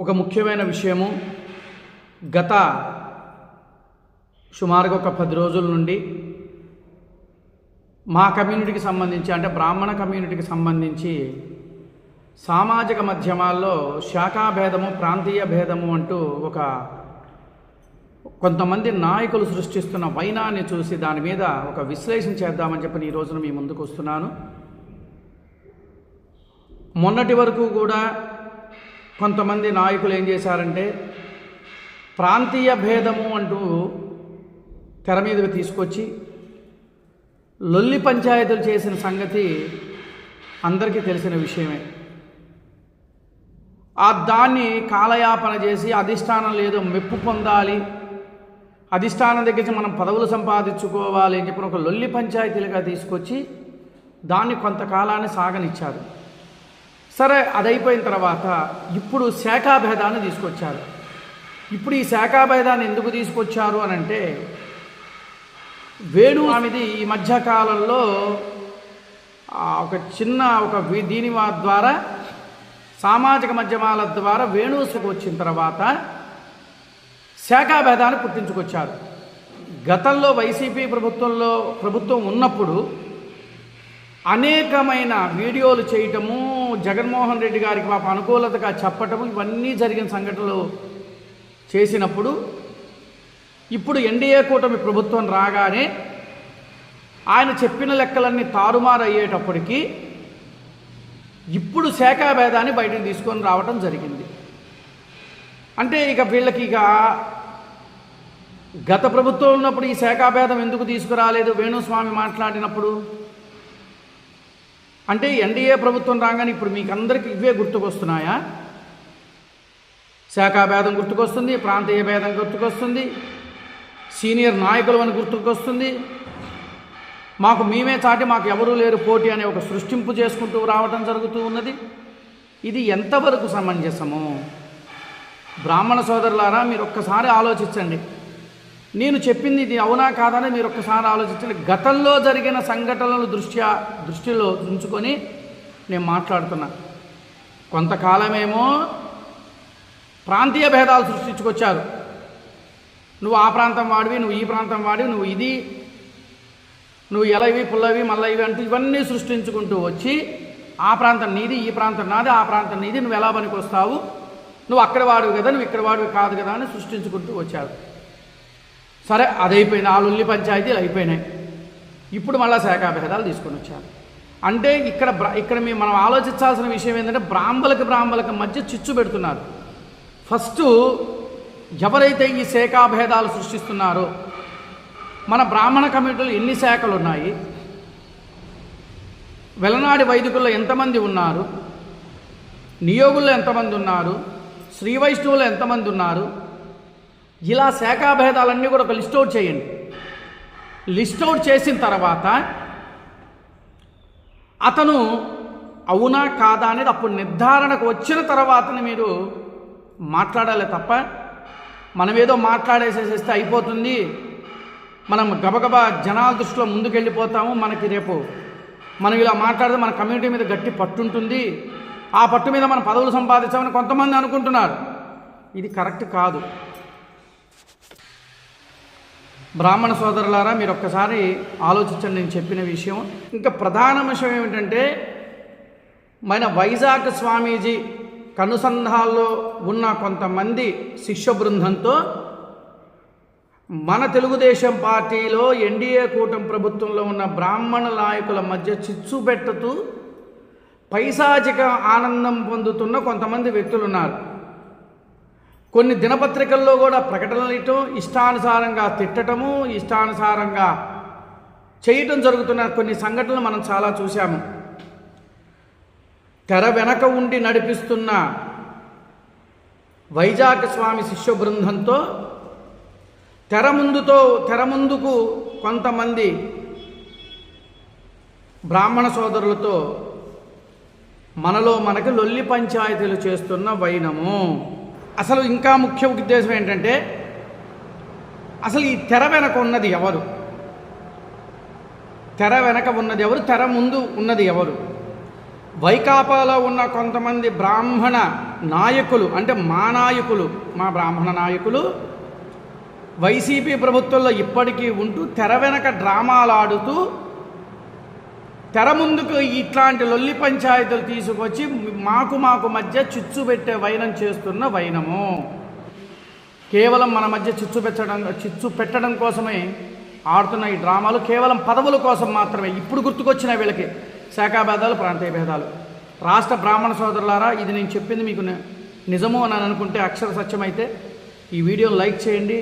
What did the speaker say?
ఒక ముఖ్యమైన విషయము. గత సుమారుగా ఒక పది రోజుల నుండి మా కమ్యూనిటీకి సంబంధించి అంటే బ్రాహ్మణ కమ్యూనిటీకి సంబంధించి సామాజిక మాధ్యమాల్లో శాఖా భేదము ప్రాంతీయ భేదము అంటూ ఒక కొంతమంది నాయకులు సృష్టిస్తున్న వైనాన్ని చూసి దాని మీద ఒక విశ్లేషణ చేద్దామని చెప్పి ఈ రోజున మీ ముందుకు వస్తున్నాను. మొన్నటి వరకు కూడా కొంతమంది నాయకులు ఏం చేశారంటే ప్రాంతీయ భేదము అంటూ తెర మీదకి తీసుకొచ్చి లొల్లి పంచాయతీలు చేసిన సంగతి అందరికీ తెలిసిన విషయమే. ఆ దాన్ని కాలయాపన చేసి అధిష్టానం లేదో మెప్పు పొందాలి. అధిష్టానం దగ్గర మనం పదవులు సంపాదించుకోవాలి అని చెప్పిన ఒక లొల్లి పంచాయతీలుగా తీసుకొచ్చి దాన్ని కొంతకాలాన్ని సాగనిచ్చారు. సరే అది అయిపోయిన తర్వాత ఇప్పుడు శాఖాభేదాన్ని తీసుకొచ్చారు. ఇప్పుడు ఈ శాఖాభేదాన్ని ఎందుకు తీసుకొచ్చారు అని అంటే వేణు అనేది ఈ మధ్యకాలంలో ఒక చిన్న ఒక దీని ద్వారా సామాజిక మాధ్యమాల ద్వారా వేణుసుకు వచ్చిన తర్వాత శాఖాభేదాన్ని పుట్టించుకొచ్చారు. గతంలో వైసీపీ ప్రభుత్వంలో ప్రభుత్వం ఉన్నప్పుడు అనేకమైన వీడియోలు చేయటము జగన్మోహన్ రెడ్డి గారికి పాప అనుకూలతగా చెప్పటము ఇవన్నీ జరిగిన సంఘటనలు చేసినప్పుడు ఇప్పుడు ఎన్డీఏ కూటమి ప్రభుత్వం రాగానే ఆయన చెప్పిన లెక్కలన్నీ తారుమారు అయ్యేటప్పటికీ ఇప్పుడు శాఖాభేదాన్ని బయటకు తీసుకొని రావటం జరిగింది. అంటే ఇక వీళ్ళకి ఇక గత ప్రభుత్వం ఉన్నప్పుడు ఈ శాఖాభేదం ఎందుకు తీసుకురాలేదు? వేణుస్వామి మాట్లాడినప్పుడు అంటే ఎన్డీఏ ప్రభుత్వం రాగానే ఇప్పుడు మీకు అందరికీ ఇవే గుర్తుకొస్తున్నాయా? శాఖాభేదం గుర్తుకొస్తుంది ప్రాంతీయ భేదం గుర్తుకొస్తుంది సీనియర్ నాయకులు అని గుర్తుకొస్తుంది. మాకు మేమే చాటి మాకు ఎవరూ లేరు పోటీ అనే ఒక సృష్టింపు చేసుకుంటూ రావటం జరుగుతూ ఉన్నది. ఇది ఎంతవరకు సమంజసము? బ్రాహ్మణ సోదరులారా మీరు ఒక్కసారి ఆలోచించండి. నేను చెప్పింది ఇది అవునా కాదని మీరు ఒక్కసారి ఆలోచించండి. గతంలో జరిగిన సంఘటనల దృష్ట్యా దృష్టిలో ఉంచుకొని నేను మాట్లాడుతున్నా. కొంతకాలమేమో ప్రాంతీయ భేదాలు సృష్టించుకొచ్చారు. నువ్వు ఆ ప్రాంతం వాడివి నువ్వు ఈ ప్రాంతం వాడివి నువ్వు ఇది నువ్వు ఎలవి పుల్లవి మల్లవి అంటూ ఇవన్నీ సృష్టించుకుంటూ వచ్చి ఆ ప్రాంతం నీది ఈ ప్రాంతం నాది ఆ ప్రాంతం నీది నువ్వు ఎలా పనికి వస్తావు నువ్వు అక్కడ వాడివి కదా నువ్వు ఇక్కడ వాడివి కాదు కదా అని సృష్టించుకుంటూ వచ్చారు. సరే అది అయిపోయింది ఆ లొల్లి పంచాయతీలు అయిపోయినాయి. ఇప్పుడు మళ్ళీ శాఖాభేదాలు తీసుకొని వచ్చారు. అంటే ఇక్కడ బ్రా ఇక్కడ మేము మనం ఆలోచించాల్సిన విషయం ఏంటంటే బ్రాహ్మలకు బ్రాహ్మలకు మధ్య చిచ్చు పెడుతున్నారు. ఫస్ట్ ఎవరైతే ఈ శాఖాభేదాలు సృష్టిస్తున్నారో మన బ్రాహ్మణ కమిటీలో ఎన్ని శాఖలు ఉన్నాయి వెలనాడి వైదికుల్లో ఎంతమంది ఉన్నారు? నియోగుల్లో ఎంతమంది ఉన్నారు? శ్రీ వైష్ణవులు ఎంతమంది ఉన్నారు? ఇలా శాఖాభేదాలన్నీ కూడా ఒక లిస్ట్ అవుట్ చేయండి. లిస్ట్ అవుట్ చేసిన తర్వాత అతను అవునా కాదా అనేది అప్పుడు నిర్ధారణకు వచ్చిన తర్వాతనే మీరు మాట్లాడాలి తప్ప మనం ఏదో మాట్లాడేసేసేస్తే అయిపోతుంది. మనం గబగబా జనాల దృష్టిలో ముందుకెళ్ళిపోతాము. మనకి రేపు మనం ఇలా మాట్లాడితే మన కమ్యూనిటీ మీద గట్టి పట్టు ఉంటుంది. ఆ పట్టు మీద మనం పదవులు సంపాదించామని కొంతమంది అనుకుంటున్నారు. ఇది కరెక్ట్ కాదు. బ్రాహ్మణ సోదరులారా మీరు ఒక్కసారి ఆలోచించండి నేను చెప్పిన విషయం. ఇంకా ప్రధాన విషయం ఏమిటంటే మన వైజాగ్ స్వామీజీ కనుసంధాల్లో ఉన్న కొంతమంది శిష్య బృందంతో మన తెలుగుదేశం పార్టీలో ఎన్డీఏ కూటమి ప్రభుత్వంలో ఉన్న బ్రాహ్మణ నాయకుల మధ్య చిచ్చు పెట్టుతూ పైశాచిక ఆనందం పొందుతున్న కొంతమంది వ్యక్తులు ఉన్నారు కొన్ని దినపత్రికల్లో కూడా ప్రకటనలు ఇవ్వటం ఇష్టానుసారంగా తిట్టటము ఇష్టానుసారంగా చేయటం జరుగుతున్న కొన్ని సంఘటనలు మనం చాలా చూశాము. తెర వెనక ఉండి నడిపిస్తున్న వైజాగ్ స్వామి శిష్య బృందంతో తెర ముందుతో తెర ముందుకు కొంతమంది బ్రాహ్మణ సోదరులతో మనలో మనకి లొల్లి పంచాయతీలు చేస్తున్న వైనము. అసలు ఇంకా ముఖ్య ఉద్దేశం ఏంటంటే అసలు ఈ తెర వెనక ఉన్నది ఎవరు? తెర వెనక ఉన్నది ఎవరు? తెర ముందు ఉన్నది ఎవరు? వైకాపాలో ఉన్న కొంతమంది బ్రాహ్మణ నాయకులు అంటే మా నాయకులు మా బ్రాహ్మణ నాయకులు వైసీపీ ప్రభుత్వంలో ఇప్పటికీ ఉంటూ తెర వెనక డ్రామాలు ఆడుతూ తెర ముందుకు ఇట్లాంటి లొల్లి పంచాయతీలు తీసుకొచ్చి మాకు మాకు మధ్య చిచ్చు పెట్టే వైనం చేస్తున్న వైనము. కేవలం మన మధ్య చిచ్చు పెట్టడం చిచ్చు పెట్టడం కోసమే ఆడుతున్న ఈ డ్రామాలు. కేవలం పదవుల కోసం మాత్రమే. ఇప్పుడు గుర్తుకొచ్చిన వీళ్ళకి శాఖాభేదాలు ప్రాంతీయ భేదాలు. రాష్ట్ర బ్రాహ్మణ సోదరులారా ఇది నేను చెప్పింది మీకు నిజము అని అనుకుంటే అక్షర సత్యమైతే ఈ వీడియోని లైక్ చేయండి.